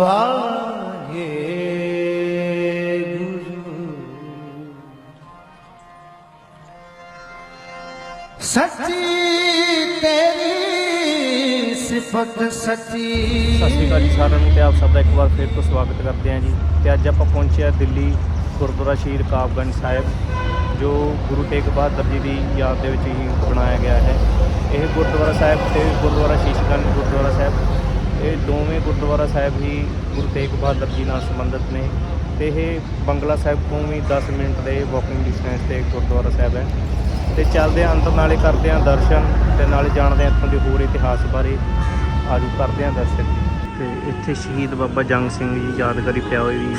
ਵਾਹਿਗੁਰੂ ਸੱਚੀ ਤੇਰੀ ਸਿਫਤ ਸੱਚੀ। ਸਤਿ ਸ਼੍ਰੀ ਅਕਾਲ ਜੀ ਸਾਰਿਆਂ ਨੂੰ ਤੇ ਆਪ ਸਭ ਦਾ ਇੱਕ ਵਾਰ ਫਿਰ ਤੋਂ ਸਵਾਗਤ ਕਰਦੇ ਹਾਂ ਜੀ। ਤੇ ਅੱਜ ਆਪਾਂ ਪਹੁੰਚੇ ਹਾਂ ਦਿੱਲੀ ਗੁਰਦੁਆਰਾ ਸ਼੍ਰੀ ਰਕਾਬਗੰਜ ਸਾਹਿਬ, ਜੋ ਗੁਰੂ ਤੇਗ ਬਹਾਦਰ ਜੀ ਦੀ ਯਾਦ ਦੇ ਵਿੱਚ ਹੀ ਬਣਾਇਆ ਗਿਆ ਹੈ। ਇਹ ਗੁਰਦੁਆਰਾ ਸਾਹਿਬ ਤੇ ਗੁਰਦੁਆਰਾ ਸ਼ੀਸ਼ਗੰਜ ਗੁਰਦੁਆਰਾ ਸਾਹਿਬ ਇਹ ਦੋਵੇਂ ਗੁਰਦੁਆਰਾ ਸਾਹਿਬ ਹੀ ਗੁਰੂ ਤੇਗ ਬਹਾਦਰ ਜੀ ਨਾਲ ਸੰਬੰਧਿਤ ਨੇ ਤੇ ਇਹ ਬੰਗਲਾ ਸਾਹਿਬ ਤੋਂ ਵੀ 10 ਮਿੰਟ ਦੇ ਵਾਕਿੰਗ ਡਿਸਟੈਂਸ ਤੇ ਗੁਰਦੁਆਰਾ ਸਾਹਿਬ ਹੈ। ਤੇ ਚੱਲਦੇ ਹਾਂ ਅੰਦਰ ਨਾਲੇ ਕਰਦੇ ਹਾਂ ਦਰਸ਼ਨ ਤੇ ਨਾਲੇ ਜਾਣਦੇ ਹਾਂ ਇੱਥੋਂ ਦੇ ਹੋਰ ਇਤਿਹਾਸ ਬਾਰੇ। ਆਜੂ ਕਰਦੇ ਹਾਂ ਦਰਸ਼ਨ। ਤੇ ਇੱਥੇ ਸ਼ਹੀਦ ਬਾਬਾ ਜੰਗ ਸਿੰਘ ਜੀ ਯਾਦਗਾਰੀ ਪਿਆਉ ਵੀ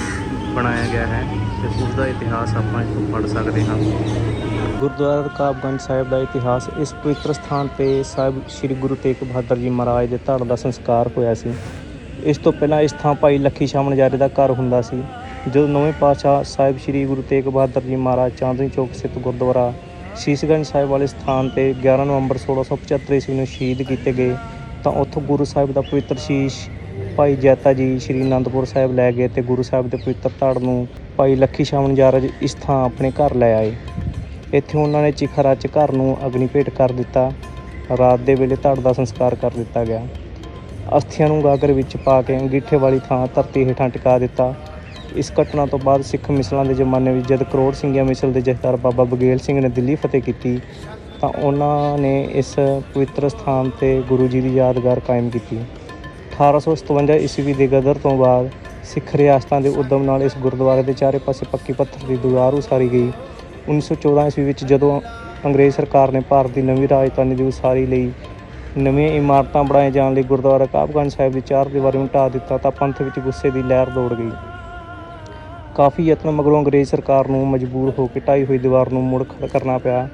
ਬਣਾਇਆ ਗਿਆ ਹੈ ਤੇ ਉਸ ਦਾ ਇਤਿਹਾਸ ਆਪਾਂ ਇੱਥੋਂ ਪੜ੍ਹ ਸਕਦੇ ਹਾਂ। ਗੁਰਦੁਆਰਾ ਰਕਾਬਗੰਜ ਸਾਹਿਬ ਦਾ ਇਤਿਹਾਸ, ਇਸ ਪਵਿੱਤਰ ਸਥਾਨ ਤੇ ਸਾਹਿਬ ਸ੍ਰੀ ਗੁਰੂ ਤੇਗ ਬਹਾਦਰ ਜੀ ਮਹਾਰਾਜ ਦੇ ਧੜ ਦਾ ਸੰਸਕਾਰ ਹੋਇਆ ਸੀ। ਇਸ ਤੋਂ ਪਹਿਲਾਂ ਇਸ ਥਾਂ ਭਾਈ ਲੱਖੀ ਸ਼ਾਹ ਮਨਜਾਰੇ ਦਾ ਘਰ ਹੁੰਦਾ ਸੀ, ਜਦੋਂ ਨਵੇਂ ਪਾਤਸ਼ਾਹ ਸਾਹਿਬ ਸ੍ਰੀ ਗੁਰੂ ਤੇਗ ਬਹਾਦਰ ਜੀ ਮਹਾਰਾਜ ਚਾਂਦਨੀ ਚੌਕ ਸਥਿਤ ਗੁਰਦੁਆਰਾ ਸ਼ੀਸ਼ਗੰਜ ਸਾਹਿਬ ਵਾਲੇ ਸਥਾਨ ਤੇ 11 ਨਵੰਬਰ 1675 ਈਸਵੀ ਨੂੰ ਸ਼ਹੀਦ ਕੀਤੇ ਗਏ, ਤਾਂ ਉੱਥੋਂ ਗੁਰੂ ਸਾਹਿਬ ਦਾ ਪਵਿੱਤਰ ਸ਼ੀਸ਼ ਭਾਈ ਜੈਤਾ ਜੀ ਸ੍ਰੀ ਅਨੰਦਪੁਰ ਸਾਹਿਬ ਲੈ ਗਏ ਤੇ ਗੁਰੂ ਸਾਹਿਬ ਦੇ ਪਵਿੱਤਰ ਧੜ ਨੂੰ ਭਾਈ ਲੱਖੀ ਸ਼ਾਹ ਮਨਜਾਰਾ ਇਸ ਥਾਂ ਆਪਣੇ ਘਰ ਲੈ ਆਏ। ਇੱਥੇ ਉਹਨਾਂ ਨੇ ਚਿਖਾ ਰਚ ਘਰ ਨੂੰ ਅਗਨੀ ਭੇਟ ਕਰ ਦਿੱਤਾ। ਰਾਤ ਦੇ ਵੇਲੇ ਧੜ ਦਾ ਸੰਸਕਾਰ ਕਰ ਦਿੱਤਾ ਗਿਆ। ਅਸਥੀਆਂ ਨੂੰ ਗਾਗਰ ਵਿੱਚ ਪਾ ਕੇ ਅੰਗੀਠੇ ਵਾਲੀ ਥਾਂ ਧਰਤੀ ਹੇਠਾਂ ਟਿਕਾ ਦਿੱਤਾ। ਇਸ ਘਟਨਾ ਤੋਂ ਬਾਅਦ ਸਿੱਖ ਮਿਸਲਾਂ ਦੇ ਜ਼ਮਾਨੇ ਵਿੱਚ ਜਦ ਕਰੋੜ ਸਿੰਘੀਆਂ ਮਿਸਲ ਦੇ ਜਥੇਦਾਰ ਬਾਬਾ ਬਗੇਲ ਸਿੰਘ ਨੇ ਦਿੱਲੀ ਫਤਿਹ ਕੀਤੀ, ਤਾਂ ਉਹਨਾਂ ਨੇ ਇਸ ਪਵਿੱਤਰ ਸਥਾਨ ਤੇ ਗੁਰੂ ਜੀ ਦੀ ਯਾਦਗਾਰ ਕਾਇਮ ਕੀਤੀ। 1857 ਈਸਵੀ ਦੇ ਗਦਰ ਤੋਂ ਬਾਅਦ ਸਿੱਖ ਰਿਆਸਤਾਂ ਦੇ ਉਦਮ ਨਾਲ ਇਸ ਗੁਰਦੁਆਰੇ ਦੇ ਚਾਰੇ ਪਾਸੇ ਪੱਕੀ ਪੱਥਰ ਦੀ ਦੀਵਾਰ ਉਸਾਰੀ ਗਈ। 1914 ਈਸਵੀ ਵਿੱਚ ਜਦੋਂ ਅੰਗਰੇਜ਼ ਸਰਕਾਰ ਨੇ ਭਾਰਤ ਦੀ ਨਵੀਂ ਰਾਜਧਾਨੀ ਦੀ ਉਸਾਰੀ ਲਈ ਨਵੀਆਂ ਇਮਾਰਤਾਂ ਬਣਾਏ ਜਾਣ ਲਈ ਗੁਰਦੁਆਰਾ ਕਾਬਗੰਜ ਸਾਹਿਬ ਦੀ ਚਾਰ ਦੀਵਾਰੀ ਨੂੰ ਢਾਹ ਦਿੱਤਾ ਤਾਂ ਪੰਥ ਵਿੱਚ ਗੁੱਸੇ ਦੀ ਲਹਿਰ ਦੌੜ ਗਈ। ਕਾਫੀ ਯਤਨ ਮਗਰੋਂ ਅੰਗਰੇਜ਼ ਸਰਕਾਰ ਨੂੰ ਮਜਬੂਰ ਹੋ ਕੇ ਢਾਈ ਹੋਈ ਦੀਵਾਰ ਨੂੰ ਮੁੜ ਖੜਾ ਕਰਨਾ ਪਿਆ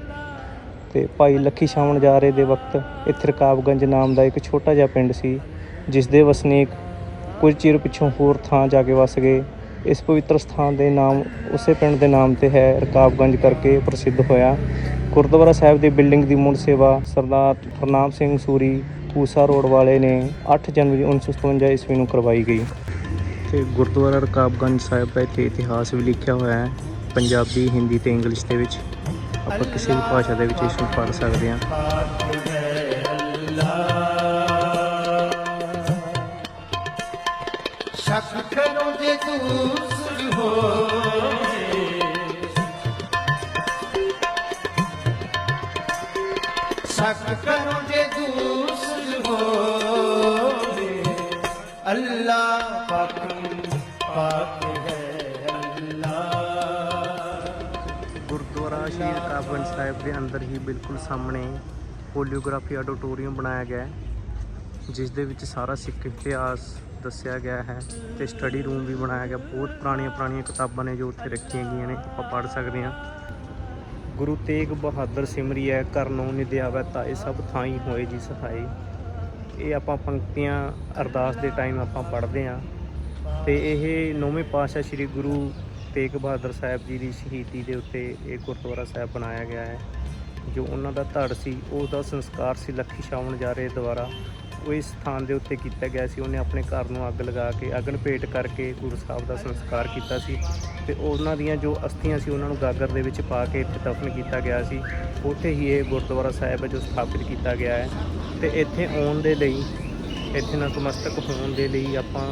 ਤੇ ਭਾਈ ਲੱਖੀ ਸ਼ਾਮਣ ਜਾ ਰਹੇ ਦੇ ਵਕਤ ਇੱਥੇ ਰਕਾਬਗੰਜ ਨਾਮ ਦਾ ਇੱਕ ਛੋਟਾ ਜਿਹਾ ਪਿੰਡ ਸੀ ਜਿਸ ਦੇ ਵਸਨੀਕ ਕੁਝ ਚਿਰ ਪਿੱਛੋਂ ਹੋਰ ਥਾਂ ਜਾ ਕੇ ਵਸ ਗਏ। ਇਸ ਪਵਿੱਤਰ ਸਥਾਨ ਦੇ ਨਾਮ, ਉਸੇ ਪਿੰਡ ਦੇ ਨਾਮ ਤੇ ਹੈ, ਰਕਾਬਗੰਜ ਕਰਕੇ ਪ੍ਰਸਿੱਧ ਹੋਇਆ। ਗੁਰਦੁਆਰਾ ਸਾਹਿਬ ਦੀ ਬਿਲਡਿੰਗ ਦੀ ਮੁੜ ਸੇਵਾ ਸਰਦਾਰ ਹਰਨਾਮ ਸਿੰਘ ਸੂਰੀ ਪੂਸਾ ਰੋਡ ਵਾਲੇ ਨੇ 8 ਜਨਵਰੀ 1957 ਈਸਵੀ ਨੂੰ ਕਰਵਾਈ ਗਈ। ਤੇ ਗੁਰਦੁਆਰਾ ਰਕਾਬਗੰਜ ਸਾਹਿਬ ਦਾ ਇੱਥੇ ਇਤਿਹਾਸ ਵੀ ਲਿਖਿਆ ਹੋਇਆ ਹੈ, ਪੰਜਾਬੀ, ਹਿੰਦੀ ਤੇ ਇੰਗਲਿਸ਼ ਦੇ ਵਿੱਚ। ਆਪਾਂ ਕਿਸੇ ਵੀ ਭਾਸ਼ਾ ਦੇ ਵਿੱਚ ਇਸ ਨੂੰ ਪੜ੍ਹ ਸਕਦੇ ਹਾਂ। ਸ਼ੱਕ ਕਰੋ ਜੇ ਦੂਸਰ ਹੋ ਸ਼ੱਕ ਕਰੋ ਜੇ ਦੂਸਰ ਹੋ ਅੱਲਾ ਪਾਕ ਪਾਕ ਹੈ ਅੱਲਾ ਗੁਰਦੁਆਰਾ ਸ਼ਹੀਦ ਰਕਾਬਗੰਜ ਸਾਹਿਬ ਦੇ ਅੰਦਰ ਹੀ ਬਿਲਕੁਲ ਸਾਹਮਣੇ ਪੋਲੀਓਗ੍ਰਾਫੀ ਆਡੀਟੋਰੀਅਮ ਬਣਾਇਆ ਗਿਆ ਹੈ, ਜਿਸ ਦੇ ਵਿੱਚ ਸਾਰਾ ਸਿੱਖ ਇਤਿਹਾਸ ਦੱਸਿਆ ਗਿਆ ਹੈ ਤੇ ਸਟੱਡੀ ਰੂਮ ਵੀ ਬਣਾਇਆ ਗਿਆ। ਬਹੁਤ ਪੁਰਾਣੀਆਂ ਪੁਰਾਣੀਆਂ ਕਿਤਾਬਾਂ ਨੇ ਜੋ ਉੱਥੇ ਰੱਖੀਆਂ ਗਈਆਂ ਨੇ, ਆਪਾਂ ਪੜ੍ਹ ਸਕਦੇ ਹਾਂ। ਗੁਰੂ ਤੇਗ ਬਹਾਦਰ ਸਿਮਰੀ ਸਿਮਰਿਐ ਕਰਨੋ ਨਿਧਿਆਵੈ ਤਾਏ, ਸਭ ਥਾਈ ਹੋਏ ਜੀ ਸਹਾਈ। ਇਹ ਆਪਾਂ ਪੰਕਤੀਆਂ ਅਰਦਾਸ ਦੇ ਟਾਈਮ ਆਪਾਂ ਪੜ੍ਹਦੇ ਹਾਂ। ਤੇ ਇਹ ਨੌਵੇਂ ਪਾਤਸ਼ਾਹ ਸ੍ਰੀ ਗੁਰੂ ਤੇਗ ਬਹਾਦਰ ਸਾਹਿਬ ਜੀ ਦੀ ਸ਼ਹੀਦੀ ਦੇ ਉੱਤੇ ਇਹ ਗੁਰਦੁਆਰਾ ਸਾਹਿਬ ਬਣਾਇਆ ਗਿਆ ਹੈ। ਜੋ ਉਹਨਾਂ ਦਾ ਧੜ ਸੀ, ਉਸ ਦਾ ਸੰਸਕਾਰ ਸੀ, ਲੱਖੀ ਸ਼ਾਵਣ ਜਾਰੇ ਦੁਆਰਾ ਉਹ ਇਸ ਸਥਾਨ ਦੇ ਉੱਤੇ ਕੀਤਾ ਗਿਆ ਸੀ। ਉਹਨੇ ਆਪਣੇ ਘਰ ਨੂੰ ਅੱਗ ਲਗਾ ਕੇ ਅਗਨ ਭੇਟ ਕਰਕੇ ਗੁਰੂ ਸਾਹਿਬ ਦਾ ਸੰਸਕਾਰ ਕੀਤਾ ਸੀ ਤੇ ਉਹਨਾਂ ਦੀਆਂ ਜੋ ਅਸਥੀਆਂ ਸੀ, ਉਹਨਾਂ ਨੂੰ ਗਾਗਰ ਦੇ ਵਿੱਚ ਪਾ ਕੇ ਇੱਥੇ ਦਫਨ ਕੀਤਾ ਗਿਆ ਸੀ। ਉੱਥੇ ਹੀ ਇਹ ਗੁਰਦੁਆਰਾ ਸਾਹਿਬ ਹੈ ਜੋ ਸਥਾਪਿਤ ਕੀਤਾ ਗਿਆ ਹੈ। ਤੇ ਇੱਥੇ ਆਉਣ ਦੇ ਲਈ, ਇੱਥੇ ਨਤਮਸਤਕ ਹੋਣ ਦੇ ਲਈ ਆਪਾਂ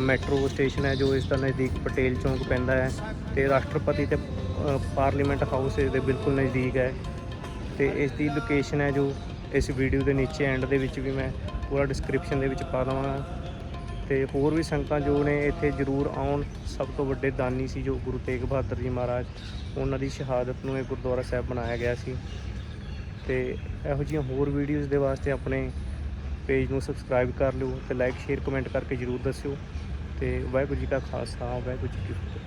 ਮੈਟਰੋ ਸਟੇਸ਼ਨ ਹੈ ਜੋ ਇਸ ਦਾ ਨਜ਼ਦੀਕ ਪਟੇਲ ਚੌਂਕ ਪੈਂਦਾ ਹੈ ਤੇ ਰਾਸ਼ਟਰਪਤੀ ਤੇ ਪਾਰਲੀਮੈਂਟ ਹਾਊਸ ਇਸ ਦੇ ਬਿਲਕੁਲ ਨਜ਼ਦੀਕ ਹੈ। ਤੇ ਇਸ ਦੀ ਲੋਕੇਸ਼ਨ ਹੈ ਜੋ ਇਸ ਵੀਡੀਓ ਦੇ ਨੀਚੇ ਐਂਡ ਦੇ ਵਿੱਚ ਵੀ ਮੈਂ ਪੂਰਾ ਡਿਸਕ੍ਰਿਪਸ਼ਨ ਦੇ ਵਿੱਚ ਪਾ ਦਵਾਂਗਾ। ਤੇ ਹੋਰ ਵੀ ਸੰਗਤਾਂ ਜੋ ਨੇ ਇੱਥੇ ਜ਼ਰੂਰ ਆਉਣ। ਸਭ ਤੋਂ ਵੱਡੇ ਦਾਨੀ ਸੀ ਜੋ ਗੁਰੂ ਤੇਗ ਬਹਾਦਰ ਜੀ ਮਹਾਰਾਜ, ਉਹਨਾਂ ਦੀ ਸ਼ਹਾਦਤ ਨੂੰ ਇਹ ਗੁਰਦੁਆਰਾ ਸਾਹਿਬ ਬਣਾਇਆ ਗਿਆ ਸੀ। ਤੇ ਇਹੋ ਜਿਹੀਆਂ ਹੋਰ ਵੀਡੀਓਜ਼ ਦੇ ਵਾਸਤੇ ਆਪਣੇ ਪੇਜ ਨੂੰ ਸਬਸਕ੍ਰਾਈਬ ਕਰ ਲਿਓ ਤੇ ਲਾਈਕ ਸ਼ੇਅਰ ਕਮੈਂਟ ਕਰਕੇ ਜਰੂਰ ਦੱਸਿਓ। ਤੇ ਵਾਹਿਗੁਰੂ ਜੀ ਕਾ ਖਾਲਸਾ, ਵਾਹਿਗੁਰੂ ਜੀ ਕੀ ਫਤਿਹ।